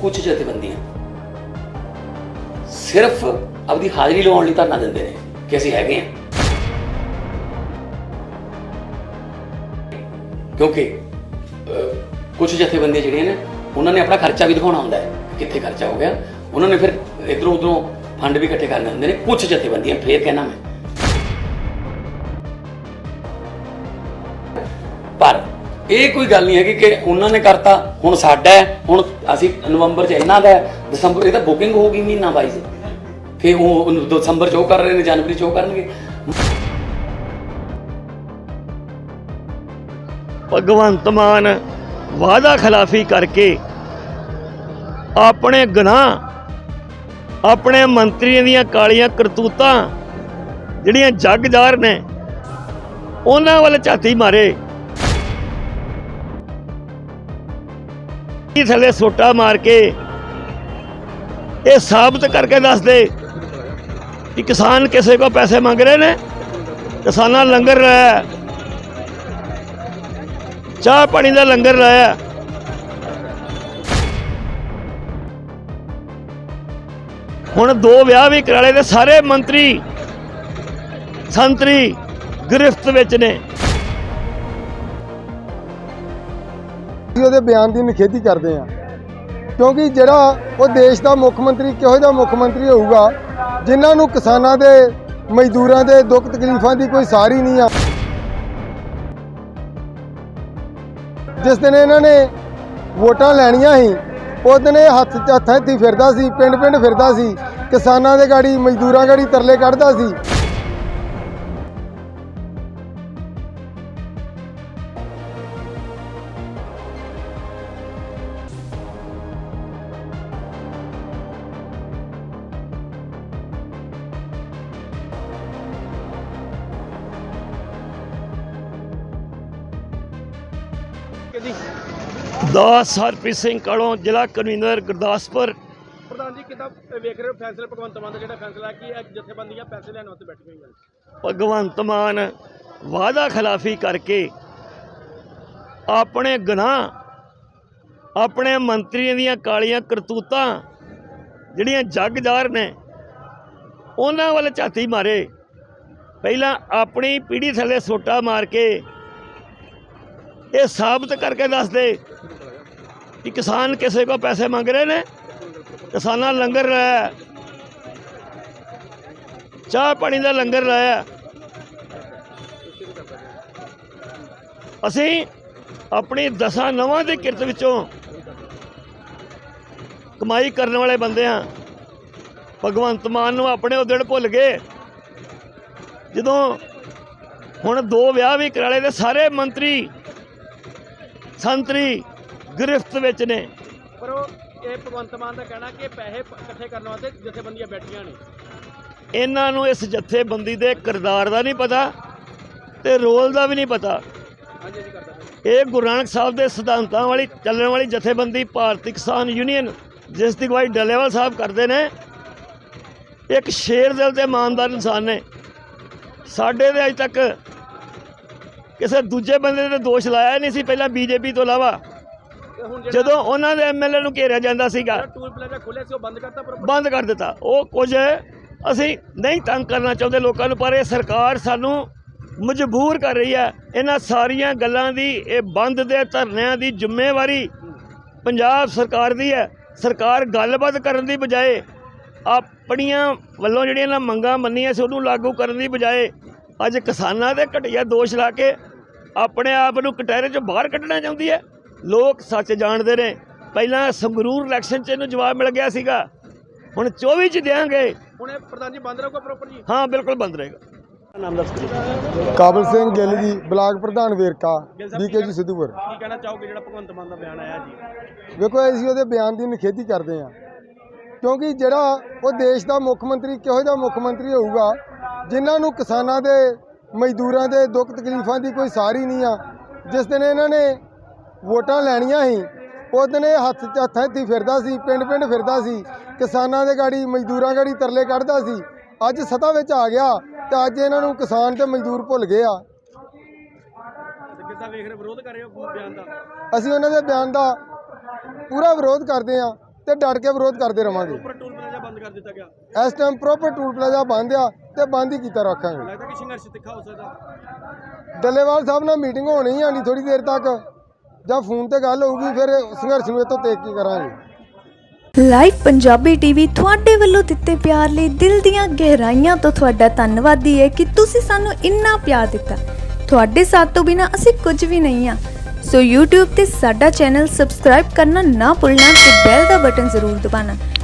ਕੁਝ ਜਥੇਬੰਦੀਆਂ ਸਿਰਫ ਆਪਦੀ ਹਾਜ਼ਰੀ ਲਵਾਉਣ ਲਈ ਧਰਨਾ ਦਿੰਦੇ ਨੇ ਕਿ ਅਸੀਂ ਹੈਗੇ ਹਾਂ। ਕਿਉਂਕਿ ਕੁਝ ਜਥੇਬੰਦੀਆਂ ਜਿਹੜੀਆਂ ਨੇ, ਉਹਨਾਂ ਨੇ ਆਪਣਾ ਖਰਚਾ ਵੀ ਦਿਖਾਉਣਾ ਹੁੰਦਾ ਹੈ ਕਿੱਥੇ ਖਰਚਾ ਹੋ ਗਿਆ। ਉਹਨਾਂ ਨੇ ਫਿਰ ਇਧਰੋਂ ਉਧਰੋਂ ਫੰਡ ਵੀ ਇਕੱਠੇ ਕਰਨੇ ਹੁੰਦੇ ਨੇ। ਕੁਝ ਜਥੇਬੰਦੀਆਂ, ਫੇਰ ਕਹਿਣਾ ਮੈਂ ਇਹ ਕੋਈ ਗੱਲ ਨਹੀਂ ਹੈਗੀ ਕਿ ਉਹਨਾਂ ਨੇ ਕਰਤਾ ਹੁਣ ਸਾਡਾ ਹੈ ਹੁਣ ਅਸੀਂ ਨਵੰਬਰ ਚ ਇਹਨਾਂ ਦਾ ਹੈ, ਦਸੰਬਰ ਇਹ ਤਾਂ ਬੁਕਿੰਗ ਹੋ ਗਈ ਮਹੀਨਾ ਬਾਈ ਸੀ ਉਹ ਦਸੰਬਰ ਚ ਉਹ ਕਰ ਰਹੇ ਨੇ ਜਨਵਰੀ ਚ ਉਹ ਕਰਨਗੇ। ਭਗਵੰਤ ਮਾਨ ਵਾਅਦਾ ਖਿਲਾਫੀ ਕਰਕੇ ਆਪਣੇ ਗੁਨਾਹ ਆਪਣੇ ਮੰਤਰੀਆਂ ਦੀਆਂ ਕਾਲੀਆਂ ਕਰਤੂਤਾਂ ਜਿਹੜੀਆਂ ਜੱਗਦਾਰ ਨੇ ਉਹਨਾਂ ਵੱਲ ਝਾਤੀ ਮਾਰੇ। ਕੀ ਥੱਲੇ ਸੋਟਾ ਮਾਰ ਕੇ ਇਹ ਸਾਬਤ ਕਰਕੇ ਦੱਸਦੇ ਕਿ ਕਿਸਾਨ ਕਿਸੇ ਕੋ ਪੈਸੇ ਮੰਗ ਰਹੇ ਨੇ? ਕਿਸਾਨਾਂ ਲੰਗਰ ਲਾਇਆ ਚਾਹ ਪਾਣੀ ਦਾ ਲੰਗਰ ਲਾਇਆ ਹੁਣ ਦੋ ਵਿਆਹ ਵੀ ਕਰਾਲੇ ਤੇ ਸਾਰੇ ਮੰਤਰੀ ਸੰਤਰੀ ਗ੍ਰਿਫਤ ਵਿੱਚ ਨੇ। ਅਸੀਂ ਉਹਦੇ ਬਿਆਨ ਦੀ ਨਿਖੇਧੀ ਕਰਦੇ ਹਾਂ ਕਿਉਂਕਿ ਜਿਹੜਾ ਉਹ ਦੇਸ਼ ਦਾ ਮੁੱਖ ਮੰਤਰੀ, ਕਿਹੋ ਜਿਹਾ ਮੁੱਖ ਮੰਤਰੀ ਹੋਊਗਾ, ਜਿਨ੍ਹਾਂ ਨੂੰ ਕਿਸਾਨਾਂ ਦੇ ਮਜ਼ਦੂਰਾਂ ਦੇ ਦੁੱਖ ਤਕਲੀਫਾਂ ਦੀ ਕੋਈ ਸਾਰੀ ਨਹੀਂ ਆ। ਜਿਸ ਦਿਨ ਇਹਨਾਂ ਨੇ ਵੋਟਾਂ ਲੈਣੀਆਂ ਸੀ, ਉਸ ਦਿਨ ਇਹ ਹੱਥ ਹੱਥਾਂ 'ਚ ਫਿਰਦਾ ਸੀ ਪਿੰਡ ਪਿੰਡ ਫਿਰਦਾ ਸੀ, ਕਿਸਾਨਾਂ ਦੇ ਗਾੜੀ, ਮਜ਼ਦੂਰਾਂ ਗਾੜੀ ਤਰਲੇ ਕੱਢਦਾ ਸੀ। ਦਾਸ ਹਰਪ੍ਰੀਤ ਸਿੰਘ ਕਾਲੋਂ ਜ਼ਿਲ੍ਹਾ ਕਨਵੀਨਰ ਗੁਰਦਾਸਪੁਰ। ਪ੍ਰਧਾਨ ਜੀ ਕਿੱਦਾਂ ਵੇਖ ਰਹੇ ਹੋ ਫੈਸਲੇ? ਭਗਵੰਤ ਮਾਨ ਦਾ ਜਿਹੜਾ ਫੈਸਲਾ ਕਿ ਇਹ ਜਥੇਬੰਦੀਆਂ ਪੈਸੇ ਲੈਣ ਵਾਸਤੇ ਬੈਠੀਆਂ ਹੋਈਆਂ ਭਗਵੰਤ ਮਾਨ ਵਾਅਦਾ ਖਿਲਾਫੀ ਕਰਕੇ ਆਪਣੇ ਗੁਨਾਹ ਆਪਣੇ ਮੰਤਰੀਆਂ ਦੀਆਂ ਕਾਲੀਆਂ ਕਰਤੂਤਾਂ ਜਿਹੜੀਆਂ ਜੱਗਦਾਰ ਨੇ ਉਹਨਾਂ ਵੱਲ ਝਾਤੀ ਮਾਰੇ। ਪਹਿਲਾਂ ਆਪਣੀ ਪੀੜੀ ਥੱਲੇ ਸੋਟਾ ਮਾਰ ਕੇ ਇਹ ਸਾਬਤ ਕਰਕੇ ਦੱਸ ਦੇ ਕਿ ਕਿਸਾਨ ਕਿਸੇ ਕੋ ਪੈਸੇ ਮੰਗ ਰਹੇ ਨੇ? ਕਿਸਾਨਾਂ ਲੰਗਰ ਲਾਇਆ ਚਾਹ ਪਾਣੀ ਦਾ ਲੰਗਰ ਲਾਇਆ ਅਸੀਂ ਆਪਣੀ ਦਸਾਂ ਨਵਾਂ ਦੇ ਕਿਰਤ ਵਿੱਚੋਂ ਕਮਾਈ ਕਰਨ ਵਾਲੇ ਬੰਦੇ ਆ ਭਗਵੰਤ ਮਾਨ ਨੂੰ ਆਪਣੇ ਉਹ ਦਿਨ ਭੁੱਲ ਗਏ। ਜਦੋਂ ਹੁਣ ਦੋ ਵਿਆਹ ਵੀ ਕਰਾ ਲਏ ਤੇ ਸਾਰੇ ਮੰਤਰੀ ਸੰਤਰੀ ਗ੍ਰਿਫਤ ਵਿੱਚ ਨੇ। ਪਰ ਉਹ ਇਹ ਭਗਵੰਤ ਮਾਨ ਦਾ ਕਹਿਣਾ ਕਿ ਪੈਸੇ ਇਕੱਠੇ ਕਰਨ ਵਾਸਤੇ ਜਥੇਬੰਦੀਆਂ ਬੈਠੀਆਂ ਨੇ। ਇਹਨਾਂ ਨੂੰ ਇਸ ਜਥੇਬੰਦੀ ਦੇ ਕਿਰਦਾਰ ਦਾ ਨਹੀਂ ਪਤਾ ਤੇ ਰੋਲ ਦਾ ਵੀ ਨਹੀਂ ਪਤਾ। ਇਹ ਗੁਰੂ ਨਾਨਕ ਸਾਹਿਬ ਦੇ ਸਿਧਾਂਤਾਂ ਵਾਲੀ ਚੱਲਣ ਵਾਲੀ ਜਥੇਬੰਦੀ ਭਾਰਤੀ ਕਿਸਾਨ ਯੂਨੀਅਨ ਜਿਸ ਦੀ ਅਗਵਾਈ ਡੱਲੇਵਾਲ ਸਾਹਿਬ ਕਰਦੇ ਨੇ ਇੱਕ ਸ਼ੇਰ ਦਿਲ ਤੇ ਇਮਾਨਦਾਰ ਇਨਸਾਨ ਨੇ। ਸਾਡੇ ਦੇ ਅਜ ਤੱਕ ਕਿਸੇ ਦੂਜੇ ਬੰਦੇ ਤੇ ਦੋਸ਼ ਲਾਇਆ ਨਹੀਂ ਸੀ ਪਹਿਲਾਂ ਬੀਜੇਪੀ ਤੋਂ ਇਲਾਵਾ। ਜਦੋਂ ਉਹਨਾਂ ਦੇ ਐਮਐਲਏ ਨੂੰ ਘੇਰਿਆ ਜਾਂਦਾ ਸੀਗਾ। ਟੂਲ ਪਲਾਜ਼ਾ ਖੋਲਿਆ ਸੀ ਉਹ ਬੰਦ ਕਰਤਾ ਪਰ ਬੰਦ ਕਰ ਦਿੱਤਾ। ਉਹ ਕੁਝ ਅਸੀਂ ਨਹੀਂ ਤੰਗ ਕਰਨਾ ਚਾਹੁੰਦੇ ਲੋਕਾਂ ਨੂੰ ਪਰ ਇਹ ਸਰਕਾਰ ਸਾਨੂੰ ਮਜਬੂਰ ਕਰ ਰਹੀ ਹੈ। ਇਹਨਾਂ ਸਾਰੀਆਂ ਗੱਲਾਂ ਦੀ ਇਹ ਬੰਦ ਦੇ ਧਰਨਿਆਂ ਦੀ ਜ਼ਿੰਮੇਵਾਰੀ ਪੰਜਾਬ ਸਰਕਾਰ ਦੀ ਹੈ। ਸਰਕਾਰ ਗੱਲਬਾਤ ਕਰਨ ਦੀ ਬਜਾਏ ਆਪਣੀਆਂ ਵੱਲੋਂ ਜਿਹੜੀਆਂ ਨਾ ਮੰਗਾਂ ਮੰਨੀਆਂ ਸੀ ਉਹਨੂੰ ਲਾਗੂ ਕਰਨ ਦੀ ਬਜਾਏ ਅੱਜ ਕਿਸਾਨਾਂ ਦੇ ਘਟੀਆ ਦੋਸ਼ ਲਾ ਕੇ ਆਪਣੇ ਆਪ ਨੂੰ ਕਟਹਿਰੇ 'ਚੋਂ ਬਾਹਰ ਕੱਢਣਾ ਚਾਹੁੰਦੀ ਹੈ। ਲੋਕ ਸੱਚ ਜਾਣਦੇ ਨੇ। ਪਹਿਲਾਂ ਸੰਗਰੂਰ ਇਲੈਕਸ਼ਨ 'ਚ ਇਹਨੂੰ ਜਵਾਬ ਮਿਲ ਗਿਆ ਸੀਗਾ। ਹੁਣ 24 'ਚ ਦੇਾਂਗੇ ਹੁਣ ਇਹ ਪ੍ਰਧਾਨ ਜੀ ਬੰਦ ਰਹੂਗਾ ਪ੍ਰੋਪਰ ਜੀ? ਹਾਂ ਬਿਲਕੁਲ ਬੰਦ ਰਹੇਗਾ। ਨਾਮ ਦੱਸ ਦਿਓ। ਕਾਬਲ ਸਿੰਘ ਗਿੱਲ ਜੀ ਬਲਾਕ ਪ੍ਰਧਾਨ ਵੇਰਕਾ ਗਿੱਲ ਸਾਹਿਬ ਬੀਕੇ ਜੀ ਸਿੱਧੂਪੁਰ। ਕੀ ਕਹਿਣਾ ਚਾਹੋਗੇ ਜਿਹੜਾ ਭਗਵੰਤ ਮਾਨ ਦਾ ਬਿਆਨ ਆਇਆ ਜੀ? ਵੇਖੋ ਅਸੀਂ ਉਹਦੇ ਬਿਆਨ ਦੀ ਨਿਖੇਧੀ ਕਰਦੇ ਹਾਂ। ਕਿਉਂਕਿ ਜਿਹੜਾ ਉਹ ਦੇਸ਼ ਦਾ ਮੁੱਖ ਮੰਤਰੀ ਕਿਹੋ ਜਿਹਾ ਮੁੱਖ ਮੰਤਰੀ ਹੋਊਗਾ ਜਿਨ੍ਹਾਂ ਨੂੰ ਕਿਸਾਨਾਂ ਦੇ ਮਜ਼ਦੂਰਾਂ ਦੇ ਦੁੱਖ ਤਕਲੀਫਾਂ ਦੀ ਕੋਈ ਸਾਰੀ ਨਹੀਂ ਆ। ਜਿਸ ਦਿਨ ਇਹਨਾਂ ਨੇ ਵੋਟਾਂ ਲੈਣੀਆਂ ਸੀ ਉਸ ਦਿਨ ਇਹ ਹੱਥ ਹੱਥਾਂ ਹੀ ਫਿਰਦਾ ਸੀ ਪਿੰਡ ਪਿੰਡ ਫਿਰਦਾ ਸੀ ਕਿਸਾਨਾਂ ਦੇ ਗਾੜੀ ਮਜ਼ਦੂਰਾਂ ਗਾੜੀ ਤਰਲੇ ਕੱਢਦਾ ਸੀ। ਅੱਜ ਸਤਾ ਵਿੱਚ ਆ ਗਿਆ ਤੇ ਅੱਜ ਇਹਨਾਂ ਨੂੰ ਕਿਸਾਨ ਤੇ ਮਜ਼ਦੂਰ ਭੁੱਲ ਗਏ ਆ। ਤੇ ਕਿੱਦਾਂ ਵੇਖ ਰਹੇ ਵਿਰੋਧ ਕਰ ਰਹੇ ਹੋ ਬਿਆਨ ਦਾ? ਅਸੀਂ ਉਹਨਾਂ ਦੇ ਬਿਆਨ ਦਾ ਪੂਰਾ ਵਿਰੋਧ ਕਰਦੇ ਹਾਂ ਤੇ ਡਟ ਕੇ ਵਿਰੋਧ ਕਰਦੇ ਰਵਾਂਗੇ। ਪਲਾਜ਼ਾ ਬੰਦ ਕਰ ਦਿੱਤਾ ਗਿਆ? ਇਸ ਟਾਈਮ ਪ੍ਰੋਪਰ ਟੂਲ ਪਲਾਜ਼ਾ ਬੰਦ ਆ ਤੇ ਬੰਦ ਹੀ ਕੀਤਾ ਰੱਖਾਂਗੇ। ਲੱਗਦਾ ਕਿ ਸੰਘਰਸ਼ ਤਿੱਖਾ ਹੋ ਸਕਦਾ ਡੱਲੇਵਾਲ ਸਾਹਿਬ ਨਾਲ ਮੀਟਿੰਗ ਹੋਣੀ ਆ ਨਹੀਂ ਥੋੜੀ ਦੇਰ ਤੱਕ। ਜਾਂ ਫੋਨ ਤੇ ਗੱਲ ਹੋਊਗੀ ਫਿਰ ਸੰਘਰਸ਼ ਨੂੰ ਇਹ ਤੋਂ ਤੇਜ਼ ਕੀ ਕਰਾਂਗੇ? ਲਾਈਵ ਪੰਜਾਬੀ ਟੀਵੀ ਤੁਹਾਡੇ ਵੱਲੋਂ ਦਿੱਤੇ ਪਿਆਰ ਲਈ ਦਿਲ ਦੀਆਂ ਗਹਿਰਾਈਆਂ ਤੋਂ ਤੁਹਾਡਾ ਧੰਨਵਾਦੀ ਹੈ ਕਿ ਤੁਸੀਂ ਸਾਨੂੰ ਇੰਨਾ ਪਿਆਰ ਦਿੱਤਾ। ਤੁਹਾਡੇ ਸਾਥ ਤੋਂ ਬਿਨਾ ਅਸੀਂ ਕੁਝ ਵੀ ਨਹੀਂ ਆ। ਸੋ YouTube ਤੇ ਸਾਡਾ ਚੈਨਲ ਸਬਸਕ੍ਰਾਈਬ ਕਰਨਾ ਨਾ ਭੁੱਲਣਾ ਤੇ ਬੈਲ ਦਾ ਬਟਨ ਜ਼ਰੂਰ ਦਬਾਉਣਾ।